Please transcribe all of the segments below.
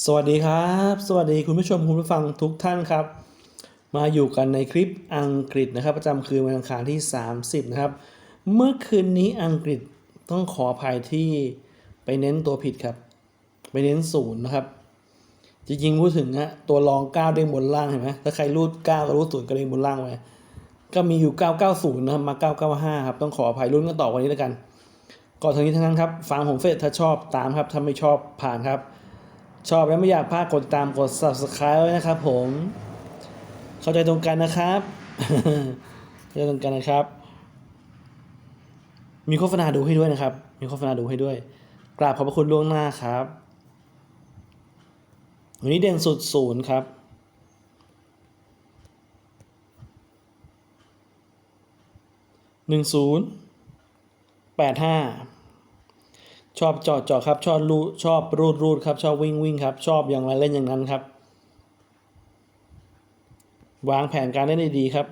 สวัสดีครับ สวัสดีคุณผู้ชมคุณผู้ฟังทุกท่านครับ มาอยู่กันในคลิปอังกฤษนะครับประจำคืนวันอังคารที่ 30 นะครับ เมื่อคืนนี้อังกฤษต้องขออภัยที่ไปเน้นตัวผิดครับ ไปเน้นศูนย์นะครับ จริงๆพูดถึงอะตัวรอง9เด้งบนล่างเห็นไหมถ้าใครรูด9ก็รูดศูนย์ก็เด้งบนล่างไว้ก็มีอยู่ 990 นะครับมา 995 ครับ ต้องขออภัยรุ่นกันต่อวันนี้แล้วกัน ก่อนทางนี้ทั้งนั้นครับฟังผมเฟซถ้าชอบตามครับถ้าไม่ชอบผ่านครับ ชอบแล้วไม่อยากพลาดกดติดตามกด subscribe ไว้นะครับผม เข้าใจตรงกันนะครับ เข้าใจตรงกันนะครับ มีโฆษณาดูให้ด้วยนะครับ มีโฆษณาดูให้ด้วย กราบขอบพระคุณล่วงหน้าครับ วันนี้เด่นสุดศูนย์ครับหนึ่งศูนย์แปดห้า ชอบจอดจอดครับ ชอบรูดชอบรูดรูดครับ ชอบวิ่งวิ่งครับ ชอบอย่างไรเล่นอย่างนั้นครับ วางแผนการเล่นได้ดีครับ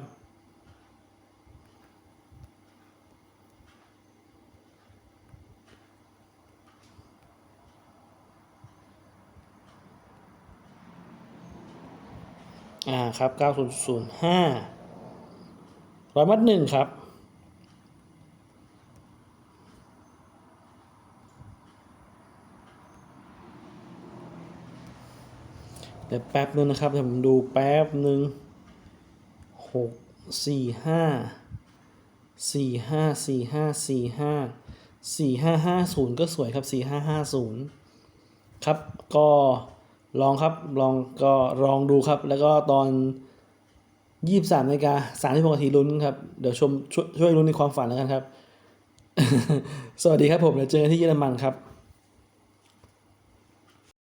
อ่าครับ 9005ร้อยมัดหนึ่งครับ เดี๋ยวแป๊บนึงนะครับเดี๋ยวผมดูแป๊บหนึ่งหกสี่ห้าสี่ห้าสี่ห้าสี่ห้าสี่ห้าห้าศูนย์ก็สวยครับสี่ห้าห้าศูนย์ครับก็ลองครับลองก็ลองดูครับ แล้วก็ตอนยี่สิบสามนาฬิกาสามสิบหกนาทีลุ้นครับ เดี๋ยวชมช่วยช่วยลุ้นในความฝันแล้วกันครับ สวัสดีครับผมเดี๋ยวเจอกันที่เยอรมันครับ